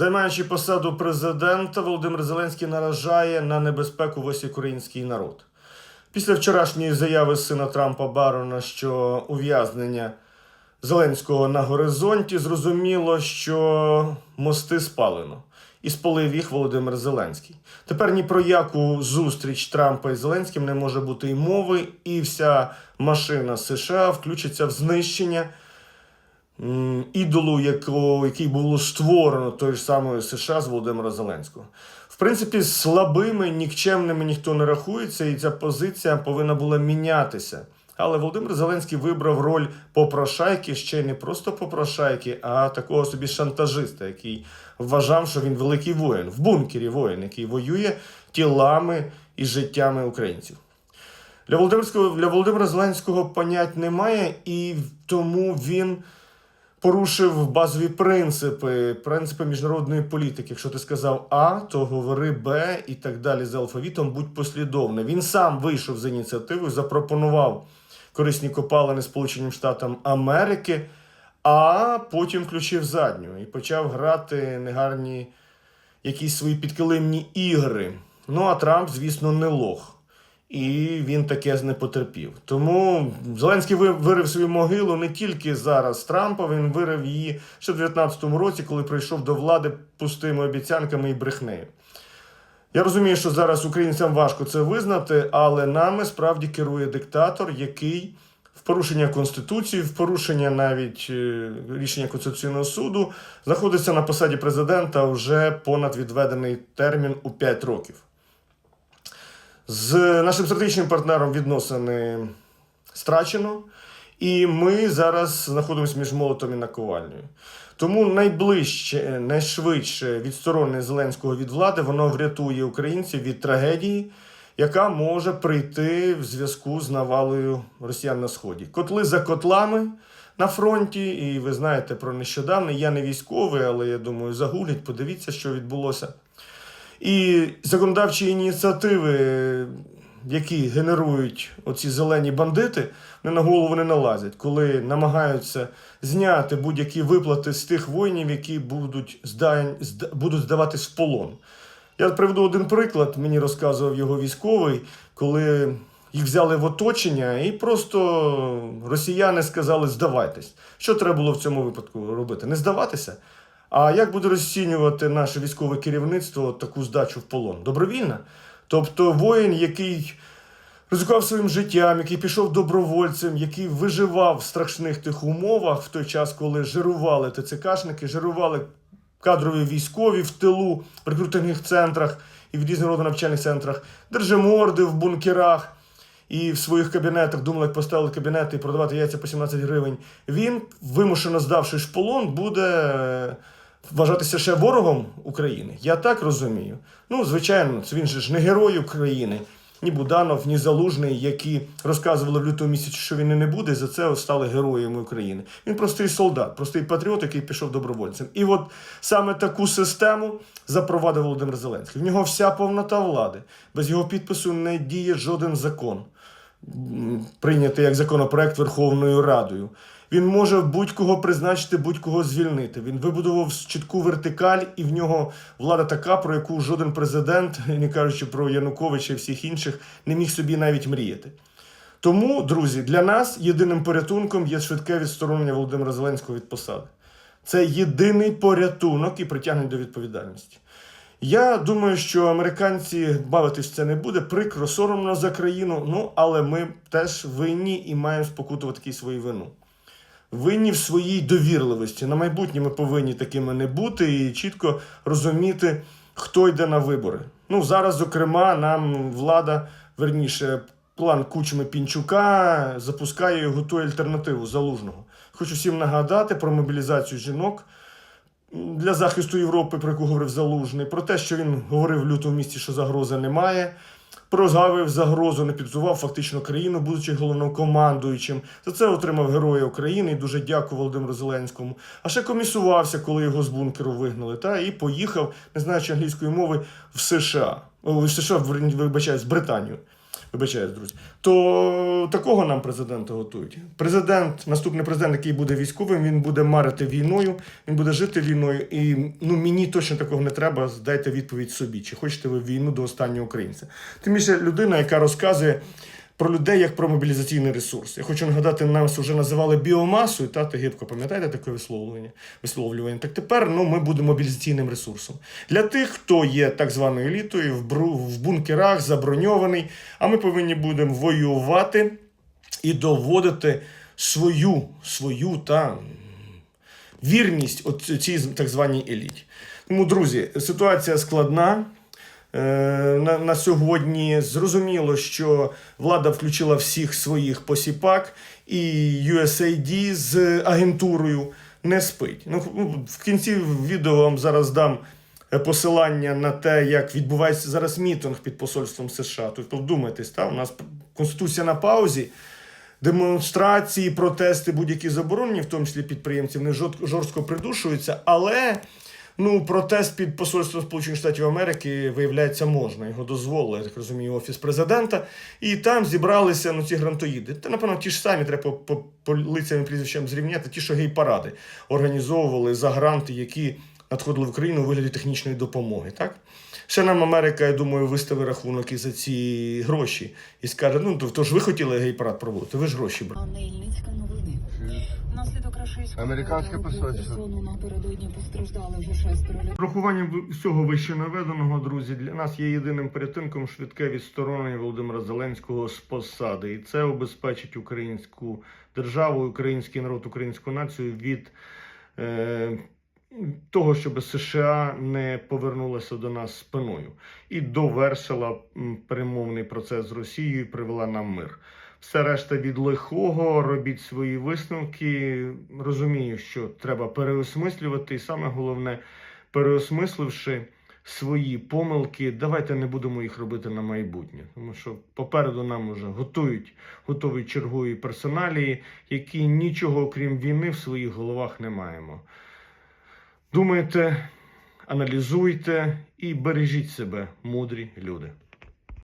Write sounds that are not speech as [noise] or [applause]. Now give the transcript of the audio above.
Займаючи посаду президента, Володимир Зеленський наражає на небезпеку весь український народ. Після вчорашньої заяви сина Трампа Барона, що ув'язнення Зеленського на горизонті, зрозуміло, що мости спалено. І спалив їх Володимир Зеленський. Тепер ні про яку зустріч Трампа і Зеленським не може бути й мови, і вся машина США включиться в знищення ідолу, якого, який було створено тою ж самою США з Володимира Зеленського. В принципі, слабими, нікчемними ніхто не рахується, і ця позиція повинна була мінятися. Але Володимир Зеленський вибрав роль попрошайки, ще не просто попрошайки, а такого собі шантажиста, який вважав, що він великий воїн, в бункері воїн, який воює тілами і життями українців. Для Володимирського для Володимира Зеленського понять немає, і тому він порушив базові принципи, принципи міжнародної політики. Якщо ти сказав А, то говори Б і так далі з алфавітом, будь послідовним. Він сам вийшов з ініціативою, запропонував корисні копалини Сполученим Штатам Америки, а потім включив задню і почав грати негарні якісь свої підкилимні ігри. Ну а Трамп, звісно, не лох. І він таке не потерпів. Тому Зеленський вирив свою могилу не тільки зараз Трампа, він вирив її ще в 19-му році, коли прийшов до влади пустими обіцянками і брехнею. Я розумію, що зараз українцям важко це визнати, але нами справді керує диктатор, який в порушення Конституції, в порушення навіть е, рішення Конституційного суду знаходиться на посаді президента вже понад відведений термін у 5 років. З нашим стратегічним партнером відносини страчено, і ми зараз знаходимося між молотом і наковальнею. Тому найближче, найшвидше відсторонення Зеленського від влади воно врятує українців від трагедії, яка може прийти в зв'язку з навалою росіян на сході. Котли за котлами на фронті, і ви знаєте про нещодавне. Я не військовий, але я думаю, загугліть, подивіться, що відбулося. І законодавчі ініціативи, які генерують оці зелені бандити, не на голову не налазять, коли намагаються зняти будь-які виплати з тих воїнів, які будуть, зда... зда- будуть здаватись в полон. Я приведу один приклад, мені розказував його військовий, коли їх взяли в оточення, і просто росіяни сказали здавайтесь. Що треба було в цьому випадку робити? Не здаватися. А як буде розцінювати наше військове керівництво таку здачу в полон? Добровільно? Тобто воїн, який ризикував своїм життям, який пішов добровольцем, який виживав в страшних тих умовах в той час, коли жирували ТЦКшники, жирували кадрові військові в тилу, в рекрутингових центрах і в різного роду навчальних центрах, держиморди в бункерах і в своїх кабінетах думали, як поставили кабінети і продавати яйця по 17 гривень. Він, вимушено здавшись в полон, буде вважатися ще ворогом України. Я так розумію. Ну, звичайно, він же ж не герой України. Ні Буданов, ні Залужний, які розказували в лютому місяці, що він і не буде, і за це стали героями України. Він простий солдат, простий патріот, який пішов добровольцем. І от саме таку систему запровадив Володимир Зеленський. В нього вся повнота влади. Без його підпису не діє жоден закон прийнятий як законопроект Верховною Радою. Він може будь-кого призначити, будь-кого звільнити. Він вибудував чітку вертикаль, і в нього влада така, про яку жоден президент, [laughs] не кажучи про Януковича і всіх інших, не міг собі навіть мріяти. Тому, друзі, для нас єдиним порятунком є швидке відсторонення Володимира Зеленського від посади. Це єдиний порятунок і притягнення до відповідальності. Я думаю, що американці бавитись це не буде, прикро, соромно за країну, ну але ми теж винні і маємо спокутувати такі свою вину. Винні в своїй довірливості. На майбутнє ми повинні такими не бути і чітко розуміти, хто йде на вибори. Ну, зараз, зокрема, нам влада, верніше, план Кучми Пінчука запускає і готує альтернативу залужного. Хочу всім нагадати про мобілізацію жінок для захисту Європи, про яку говорив Залужний, про те, що він говорив в лютому місці, що загрози немає. Прозгавив загрозу, не підзував фактично країну, будучи головнокомандуючим. За це отримав Героя України і дуже дякую Володимиру Зеленському. А ще комісувався, коли його з бункеру вигнали, та і поїхав, не знаючи англійської мови, в США. В США, вибачаюсь, в Британію. Вибачаюсь, друзі. То такого нам президента готують. Президент, наступний президент, який буде військовим, він буде марити війною, він буде жити війною. І ну мені точно такого не треба. Дайте відповідь собі, чи хочете ви війну до останнього українця. Тим більше людина, яка розказує. Про людей як про мобілізаційний ресурс. Я хочу нагадати, нас вже називали біомасою, та гибко пам'ятаєте таке висловлювання? висловлювання. Так тепер ну, ми будемо мобілізаційним ресурсом. Для тих, хто є так званою елітою, в, бру, в бункерах, заброньований, а ми повинні будемо воювати і доводити свою, свою та вірність цій так званій еліті. Тому, друзі, ситуація складна. Е, На, на сьогодні зрозуміло, що влада включила всіх своїх посіпак, і USAID з агентурою не спить. Ну, в кінці відео вам зараз дам е, посилання на те, як відбувається зараз мітинг під посольством США. Тобто вдумайтесь, та, у нас Конституція на паузі. Демонстрації, протести, будь-які заборонені, в тому числі підприємців, не жорст- жорстко придушуються, але ну, протест під посольством Сполучених Штатів Америки, виявляється, можна. Його дозволили, я так розумію, офіс президента. І там зібралися ну, ці грантоїди. Та, напевно, ті ж самі треба по, по, лицям і прізвищам зрівняти, ті, що гей-паради організовували за гранти, які надходили в Україну у вигляді технічної допомоги. Так? Ще нам Америка, я думаю, виставить рахунок і за ці гроші і скаже: ну то, то ж ви хотіли гей-парад проводити, ви ж гроші брали. Американське посольство. Напередодні постраждали вже шестеро людей. Врахуванням всього вище наведеного, друзі, для нас є єдиним порятунком швидке відсторонення Володимира Зеленського з посади, і це обезпечить українську державу, український народ, українську націю від е, того, щоб США не повернулася до нас спиною і довершила перемовний процес з Росією, і привела нам мир. Все решта від лихого, робіть свої висновки. Розумію, що треба переосмислювати, і саме головне, переосмисливши свої помилки, давайте не будемо їх робити на майбутнє. Тому що попереду нам вже готують готові чергові персоналії, які нічого окрім війни в своїх головах не маємо. Думайте, аналізуйте і бережіть себе, мудрі люди.